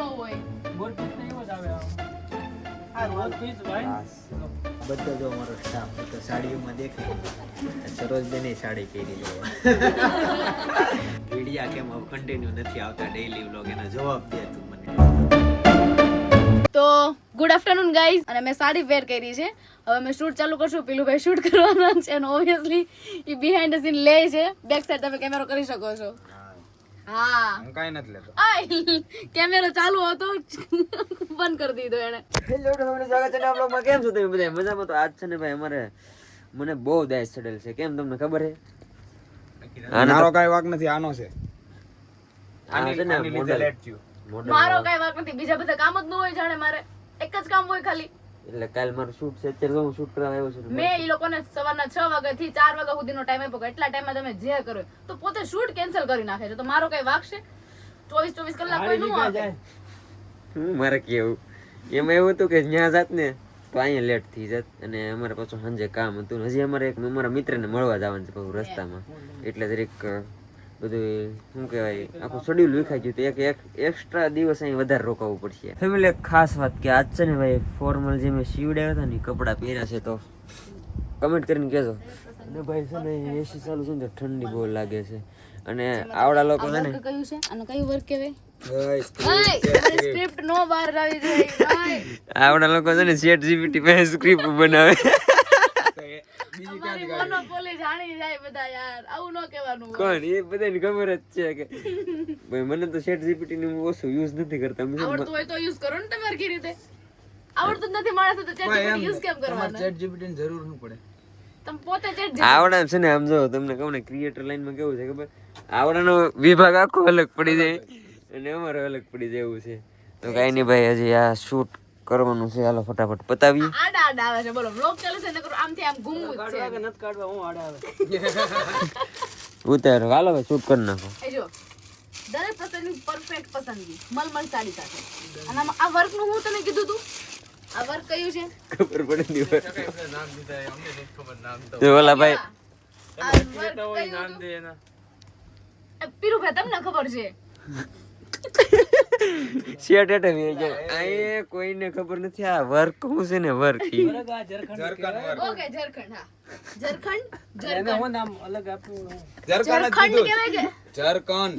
ન હોય. મોર પીસ તો એવો જ આવે આ મોર પીસ ભાઈ. બધો જો અમારો સ્ટાફ તો સાડીઓમાં દેખાય. સરોજબેને સાડી પહેરી લો. વિડિયા કેમ કન્ટિન્યુ નથી આવતા ડેઈલી વ્લોગ એનો જવાબ દે તું મને. તો ગુડ આફ્ટરનૂન ગાઈઝ અને મેં સાડી વેર કરી છે. હવે મેં શૂટ ચાલુ કરશું. પેલું ભાઈ શૂટ કરવાના છે. અને ઓબ્વિયસલી એ બિહાઇન્ડ ધ સીન લે છે. બેક સાઈડ તમે કેમેરો કરી શકો છો. હા. હું કાંઈ નથી લેતો. કેમેરો ચાલુ હતો. બંધ કરી દીધો એને હેલો તમને સ્વાગત છે આપણા માં કેમ છો તમે બધા મજામાં તો? આજ છે ને ભાઈ અમારે મને બહુ દાય ચડેલ છે. કેમ તમને ખબર છે? આને મારો કાંઈ વાંક નથી આનો છે. આની છે ને model મારો કાઈ વાત નથી. બીજા બધા કામ જ ન હોય જાણે મારે. એક જ કામ હોય ખાલી. એટલે કાલ મારું શૂટ છે. અત્યારે હું શૂટ કરવા આવ્યો છું મેં એ લોકોને સવારના છ વાગ્યા થી ચાર વાગ્યા સુધીનો ટાઈમ આપ્યો એટલા ટાઈમમાં તમે જે કરો તો પોતે શૂટ કેન્સલ કરી નાખે છે. તો મારો કઈ વાગશે ચોવીસ ચોવીસ કલાક કોઈ નું આવે હું મારે કેવું? એમાં એવું હતું કે જ્યાં જાત ને તો અહીંયા લેટ થઈ જાત અને અમારે પાછું સાંજે કામ હતું હજી અમારે એક અમારા મિત્રને મળવા જવાનું છે રસ્તામાં. એટલે જરીક બધું શું કહેવાય આખું શેડ્યુલ વિખાઈ ગયું તો એક એક એક્સ્ટ્રા દિવસ અહીં વધારે રોકાવું પડશે. ફેમિલી એક ખાસ વાત કે આજ છે ને ભાઈ ફોર્મલ જે મેં સીવડાવ્યા હતા ને કપડાં પહેર્યા છે તો કમેન્ટ કરીને કહેજો. અને ભાઈ છે ને એસી ચાલુ છે ને તો ઠંડી બહુ લાગે છે. અને આવડા લોકો છે ને કયું છે? અને કયું વર્ક કહેવાય? સ્ક્રિપ્ટ નો બહાર આવી જાય ભાઈ. આવડા લોકો છે ને ચેટ જીપીટી પાસે સ્ક્રિપ્ટ બનાવે. અમારી મોનોપોલી જાણી જાય બધા યાર આવું ન કહેવાનું કોણ? એ બધાને ખબર જ છે કે ભાઈ મને તો ચેટ જીપીટી નું ઓછું યુઝ નથી કરતા. ને આવડતું હોય તો યુઝ કરો ને તમે હરખી રીતે. આવડતું નથી માણસ તો ચેટ યુઝ કેમ કરવાના? ચેટ જીપીટી જરૂર શું પડે. તમે પોતે ચેટ આવડા છે ને આમ જો તમને કહું ને ક્રિએટર લાઈનમાં કેવું છે ખબર? આવડાનો વિભાગ આખો અલગ પડી જાય. અને અમારો અલગ પડી જાય એવું છે. તો કઈ નહીં ભાઈ હજી આ શૂટ કરવાનું છે. હાલો ફટાફટ પતાવીએ આડા આવે છે. બોલો બ્લોગ ચાલે છે ને કરું આમથી આમ ઘૂમવું જ છે. નત કાઢવા હું આડે આવે. ઉતાર હાલો હવે શૂટ કરી નાખો. એ જો દરેક પસંદની પરફેક્ટ પસંદગી મલમલ સાડી સાથે. અને આ વર્કનું હું તને કીધું તું? આ વર્ક કયું છે? ખબર પડે નહીં તો. ઓલા ભાઈ આ વર્ક કયું હતું? એ પીરું ભાઈ તમને ખબર છે? શેટ એટલે વી જાય આ કોઈને ખબર નથી આ વર્ક હું છે ને વર્ક આ ઝરખંડ ઓકે ઝરખંડ હા. ઝરખંડ એને ઝરખંડ હું નામ અલગ આપ્યું ઝરખંડ કહેવાય કે? ઝરખંડ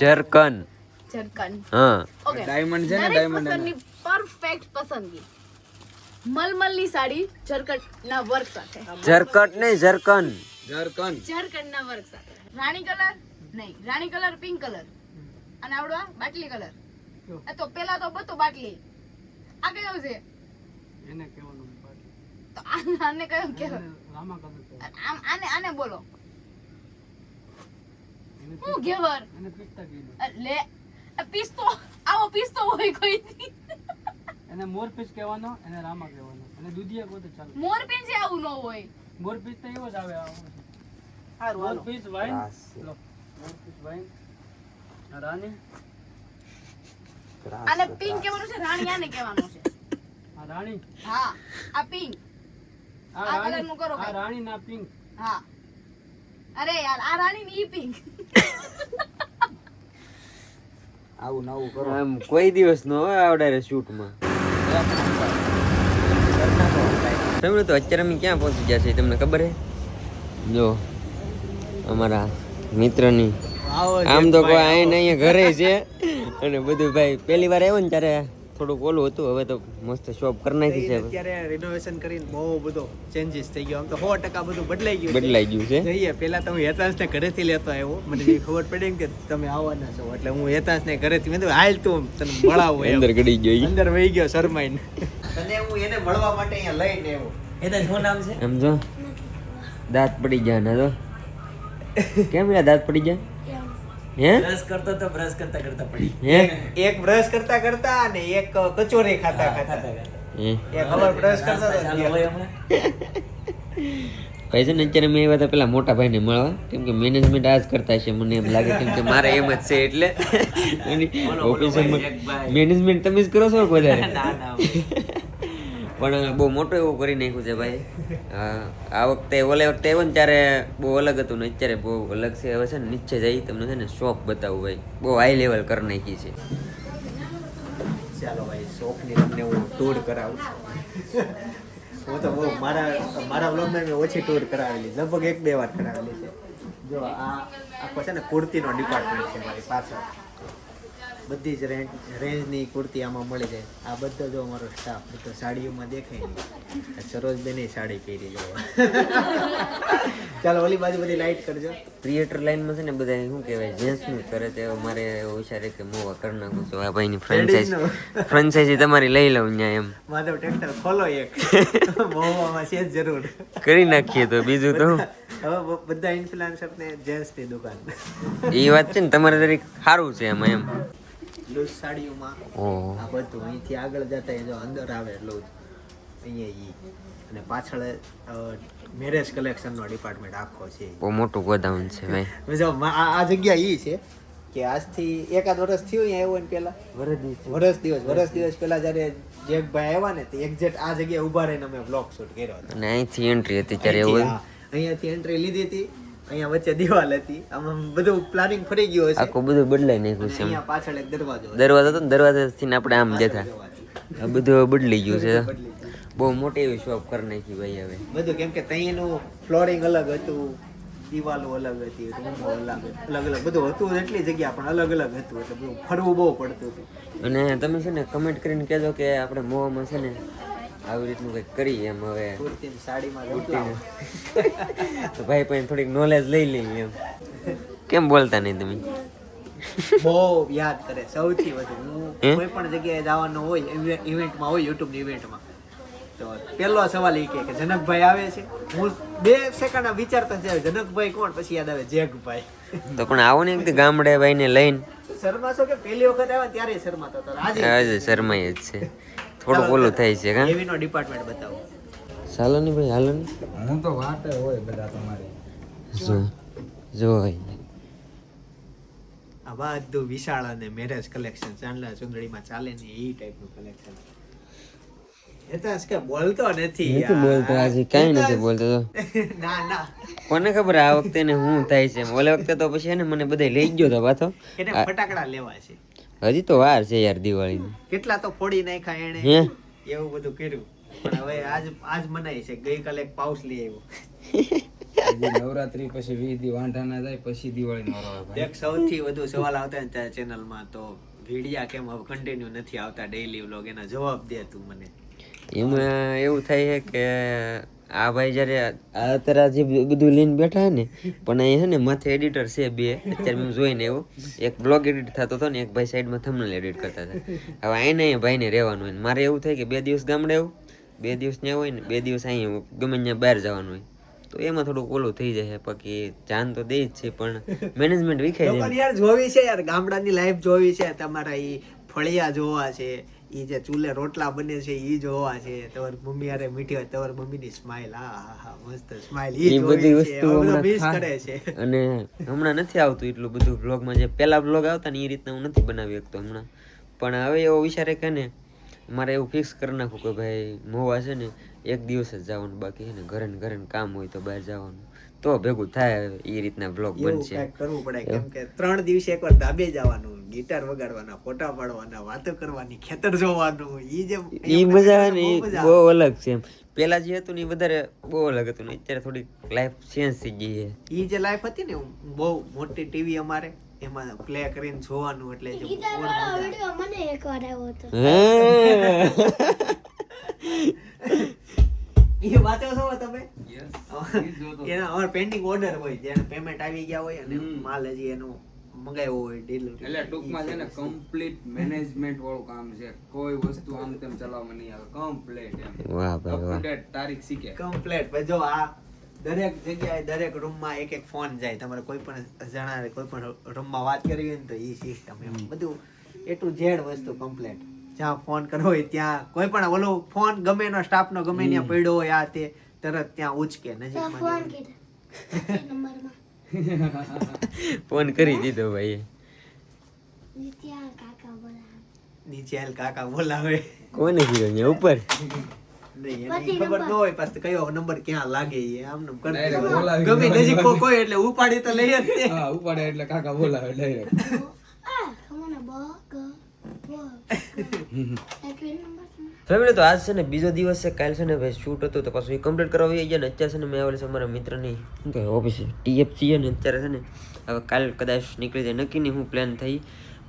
ઝરખંડ ઝરખંડ હા. ઓકે. ડાયમંડ છે ને ડાયમંડ પરફેક્ટ પસંદગી. મલમલની સાડી ઝરકટના વર્ક સાથે. જરકટ નહીં જરકન ઝરખંડ ઝરકટના વર્ક સાથે. રાણી કલર? નહીં રાણી કલર પિંક કલર. અને આવડો આ બાટલી કલર. એ તો પેલા તો બધું બાટલી. આ કયો છે? એને કહેવાનું. તો આને કયો કેવો રામા કલર કહેવાય. આમ આને આને બોલો. હું ઘેવર? એને પિસ્તા કીધું. લે આ આવો પીસ્તો હોય કોઈ એને મોરપીસ કહેવાનો એને રામા કહેવાનો. અને દુધિયા કહો તો ચાલે. મોર આવું ન હોય. મોરપીસ તો એવો જ આવે આ હારું મોર હાલો. પીસ વાઈન આ રાની આને પિંક કહેવાનું છે? રાણી આને કહેવાનું છે. આ રાણી? હા આ પિંક. આ આ રાણી કલરનું કરો આ રાણી ના પિંક. હા. અરે યાર આ રાણી ની પિંક. આવું નવું કરો. એમ કોઈ દિવસ નો હોય આવડે શૂટમાં તમને તો અત્યારે અમે ક્યાં પહોંચી ગયા છે તમને ખબર હે? જો અમારા મિત્રની. આમ તો કોઈ આઈને અહીંયા ઘરે છે. અને બધું ભાઈ પહેલી વાર આવ્યો ને ત્યારે થોડુંક ઓલું હતું હવે તો મસ્ત શોપ કરી નાખી છે અત્યારે રિનોવેશન કરીને બહુ બધો ચેન્જીસ થઈ ગયો. આમ તો સો ટકા બધું બદલાઈ ગયું બદલાઈ ગયું છે. જઈએ પેલા તો હું હેતાંશને ઘરેથી લેતો આવ્યો. મને જે ખબર પડી ને કે તમે આવવાના છો. એટલે હું હેતાંશને ઘરેથી મેં તો હાલ તું તને મળાવું અંદર ગડી ગયો ઈ. અંદર વહી ગયો શરમાઈને. તને હું એને મળવા માટે અહીંયા લઈને આવ્યો. હેતાંશ શું નામ છે? સમજો દાંત પડી ગયા ને તો કેમ યાર દાંત પડી ગયા? હે? બ્રશ કરતો તો બ્રશ કરતા કરતા પડી હે? એક બ્રશ કરતા કરતા અને એક કચોરી ખાતા ખાતા હે? એક ખબર બ્રશ કરતો છે ને અત્યારે મેં એવા પેલા મોટા ભાઈને મળવા કેમ કે મેનેજમેન્ટ આ જ કરતા છે મને એમ લાગે કેમ કે મારે એમ જ છે એટલે. ઓફિસમાં મેનેજમેન્ટ તમે જ કરો છો વધારે. પણ બહુ મોટું એવું કરી નાખ્યું છે ભાઈ. આ વખતે ઓલે વખતે આવ્યો ને ત્યારે બહુ અલગ હતું ને અત્યારે બહુ અલગ છે. હવે છે ને નીચે જઈ તમને છે ને શોપ બતાવું ભાઈ. બહુ હાઈ લેવલ કરી નાખી છે. ચાલો ભાઈ, શોખની તમને હું ટૂર કરાવું હું તો બહુ મારા મારા બ્લોગમાં મેં ઓછી ટૂર કરાવેલી. લગભગ એક બે વાર કરાવેલી છે. જો આ, આખો છે ને કુર્તીનો ડિપાર્ટમેન્ટ છે મારી પાછળ. બધી જ રેન્જ રેન્જની કુર્તી આમાં મળી જાય. આ બધો જો અમારો સ્ટાફ બધો સાડીઓમાં દેખાય નહીં. સરોજબેને સાડી પહેરી જો ચાલો ઓલી બાજુ બધી લાઈટ કરજો. ક્રિએટર લાઈનમાં છે ને બધા શું કહેવાય જેન્ટ્સનું કરે તે મારે હોશિયારે કે મોવા કરી નાખું છું. આ ભાઈની ફ્રેન્ચાઇઝ ફ્રેન્ચાઇઝી તમારી લઈ લઉં ત્યાં એમ. માધવ ટ્રેક્ટર ખોલો એક. મોવામાં છે જરૂર. કરી નાખીએ તો બીજું તો. હવે બધા ઇન્ફ્લુએન્સર ને જેન્ટ્સની દુકાન. એ વાત છે ને તમારે તરીકે સારું છે એમાં એમ. લૂઝ સાડીઓમાં આ બધું અહીંથી આગળ જતા એ જો અંદર આવે એટલું અહીંયા ઈ. અને પાછળ મેરેજ કલેક્શનનો ડિપાર્ટમેન્ટ આખો છે બહુ મોટું ગોદામ છે ભાઈ. જો આ આ જગ્યા ઈ છે કે આજથી એકાદ વર્ષ થયું અહીંયા આવ્યો ને પેલા વરસ દિવસ વરસ દિવસ પેલા જ્યારે જેકભાઈ આવ્યા ને તો એક્ઝેક્ટ આ જગ્યાએ ઊભા રહીને અમે બ્લોક શૂટ કર્યો અને અહીંથી એન્ટ્રી હતી ત્યારે એવું અહીંયાથી એન્ટ્રી લીધી હતી. અહીંયા વચ્ચે દિવાલ હતી. આમાં બધું પ્લાનિંગ ફરી ગયું હશે. આખું બધું બદલાઈ નાખ્યું છે અહીંયા પાછળ એક દરવાજો દરવાજો હતો ને દરવાજાથી આપણે આમ જતા. આ બધું બદલી ગયું છે. બહુ મોટી એવી શોપ કરી નાખી ભાઈ હવે. બધું કેમ કે ત્યાંનું ફ્લોરિંગ અલગ હતું દિવાલો અલગ હતી રૂમો અલગ અલગ અલગ. બધું હતું એટલી જગ્યા પણ અલગ અલગ હતું. એટલે બધું ફરવું બહુ પડતું હતું. અને તમે છે ને કમેન્ટ કરીને કહેજો કે આપણે મોવામાં છે ને આવી રીતનું કંઈક કરી એમ હવે. તો ભાઈ પણ થોડીક નોલેજ લઈ લઈએ એમ. કેમ બોલતા નહીં તમે? બહુ યાદ કરે સૌથી વધુ. હું કોઈ પણ જગ્યાએ જવાનો હોય ઇવેન્ટમાં હોય યુટ્યુબની ઇવેન્ટમાં તો પહેલો સવાલ એ કે જનકભાઈ આવે છે. હું બે સેકન્ડ વિચારતા છે જનકભાઈ કોણ? પછી યાદ આવે જેકભાઈ તો પણ આવો ને એક ગામડે ભાઈને લઈને. શર્મા છો કે પહેલી વખત આવ્યા ત્યારે શર્માતો હતો. આજે શરમાય જ છે. થોડુંક ઓલું થાય છે કા? એવીનો ડિપાર્ટમેન્ટ બતાવો. ચાલો ને ભાઈ હાલો ને હું તો વાટે હોય બધા તમારી. જો જો ભાઈ આ બધું વિશાળ અને મેરેજ કલેક્શન ચાંદલા ચુંદડીમાં ચાલે ને એ ટાઈપનું કલેક્શન બોલતો નથી બોલતો આજે કાંઈ નથી બોલતો ના ના. કોને ખબર આ વખતે ને હું થાય છે? ઓલે વખતે તો પછી એને મને બધા લઈ ગયો તો પાછો. એને ફટાકડા લેવા છે. હજી તો વાર છે યાર દિવાળી કેટલા તો ફોડી નાખ્યા એને એવું બધું કર્યું. પણ હવે આજ આજ મનાય છે. ગઈકાલે એક પાઉસ લઈ આવ્યો. નવરાત્રી પછી વીસ દી વાંઢા ના જાય પછી દિવાળી નો એક સૌથી વધુ સવાલ આવતા ને ત્યાં ચેનલમાં તો વિડિયા કેમ હવે કન્ટિન્યુ નથી આવતા ડેઈલી વ્લોગ એના જવાબ દે તું મને. એમાં એવું થાય છે કે આ ભાઈ જ્યારે અત્યારે જે બધું લઈને બેઠા ને, પણ અહીં છે ને માથે એડિટર છે બે, અત્યારે મેં જોઈને એવું એક બ્લોગ એડિટ થતો હતો ને, એક ભાઈ સાઈડમાં થંબનેલ એડિટ કરતા હતા. હવે અહીંયા ભાઈને રહેવાનું હોય મારે એવું થાય કે બે દિવસ ગામડે આવું, બે દિવસ ત્યાં હોય ને, બે દિવસ અહીંયા ગમે ત્યાં બહાર જવાનું હોય. તો એમાં થોડુંક ઓલું થઈ જાય બાકી જાન તો દે જ છે, પણ મેનેજમેન્ટ વિખાઈ જાય યાર જોવી છે યાર, ગામડાની લાઈફ જોવી છે, તમારા ઈ ફળિયા જોવા છે ઈ જે ચૂલે રોટલા બને છે એ જોવા છે. તમારી મમ્મી અરે મીઠી હોય તમારી મમ્મીની સ્માઈલ હા હા હા મસ્ત સ્માઈલ એ બધી વસ્તુ મિસ કરે છે. અને હમણાં નથી આવતું એટલું બધું વ્લોગમાં જે પહેલા વ્લોગ આવતા ને એ રીતના હું નથી બનાવી શકતો હમણાં. પણ હવે એવો વિચારે કે ને મારે એવું ફિક્સ કરી નાખું કે ભાઈ મોવા છે ને એક દિવસ જ જવાનું બાકી છે ને ઘરે ને ઘરે કામ હોય તો બહાર જવાનું. તો ભેગું થાય એ રીતના વ્લોગ એવું બનશે. કરવું પડે કેમ કે ત્રણ દિવસે એકવાર ધાબે જવાનું ગિટાર વગાડવાના ફોટા પાડવાના વાતો કરવાની ખેતર જોવાનું ઈ જે ઈ મજા ને બહુ એ મજા બહુ અલગ છે એમ. પેલા જે હતું ને એ વધારે બહુ અલગ હતું ને અત્યારે થોડી લાઈફ ચેન્જ થઈ ગઈ છે. ઈ જે લાઈફ હતી ને બહુ મોટી ટીવી અમારે એમાં પ્લે કરીને જોવાનું એટલે જે. મને એકવાર આવ્યો હતો. એ વાંચો છો તમે? એના અમાર પેન્ડિંગ ઓર્ડર હોય જેને પેમેન્ટ આવી ગયા હોય અને માલ હજી એનો મંગાવ્યો હોય ડિલિવરી એટલે ટૂંકમાં છે ને કમ્પ્લીટ મેનેજમેન્ટ વાળું કામ છે. કોઈ વસ્તુ આમ તેમ ચલાવવા નહીં આવે. કમ્પ્લીટ એમ. વાહ ભાઈ વાહ. તારીખ શીખે. કમ્પ્લેટ જો આ દરેક જગ્યાએ દરેક રૂમમાં એક એક ફોન જાય. તમારે કોઈ પણ જણાવે કોઈ પણ રૂમમાં વાત કરવી હોય ને તો એ સિસ્ટમ એમ બધું એ ટુ ઝેડ વસ્તુ કમ્પ્લેટ જ્યાં ફોન કરવો હોય ત્યાં કોઈ પણ ઓલો ફોન ગમે એનો સ્ટાફનો ગમે ત્યાં પડ્યો હોય આ તે તરત ત્યાં ઉચકે નંબરમાં. ફોન કરી દીધો ભાઈ નીચે હાલ કાકા બોલાવે. કોને કીધો ને ઉપર? નહીં એને ખબર ન હોય પાછું કયો નંબર ક્યાં લાગે એ આમ નામ કરી ગમે. નજીક કોઈ એટલે ઉપાડી તો લઈએ ઉપાડે એટલે કાકા બોલાવે ડાયરેક્ટ આ મને બગ બગ એક નંબર ફેમિલી, તો આજ છે ને બીજો દિવસ છે. કાલ છે ને ભાઈ શૂટ હતું, તો પાછું એ કમ્પ્લીટ કરવા ગયા ને અત્યારે છે ને મેં આવેલી છે અમારા મિત્રની, શું કહે ઓફિસે ટીએફસી ને અત્યારે છે ને, હવે કાલ કદાચ નીકળી જાય. નક્કી નહીં હું પ્લાન થઈ.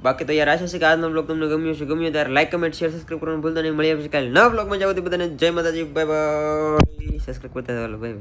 બાકી તો યાર આશા છે કે આજનો બ્લોગ તમને ગમ્યો છે ગમ્યો ત્યારે લાઈક કમેન્ટ શેર સબસ્ક્રાઈબ કરવાનું ભૂલતા નહીં. મળી આવશે કાલે નવા બ્લોગમાં જાવ બધાને જય માતાજી બાય બાય સબસ્ક્રાઈબ કરતા બાય બાય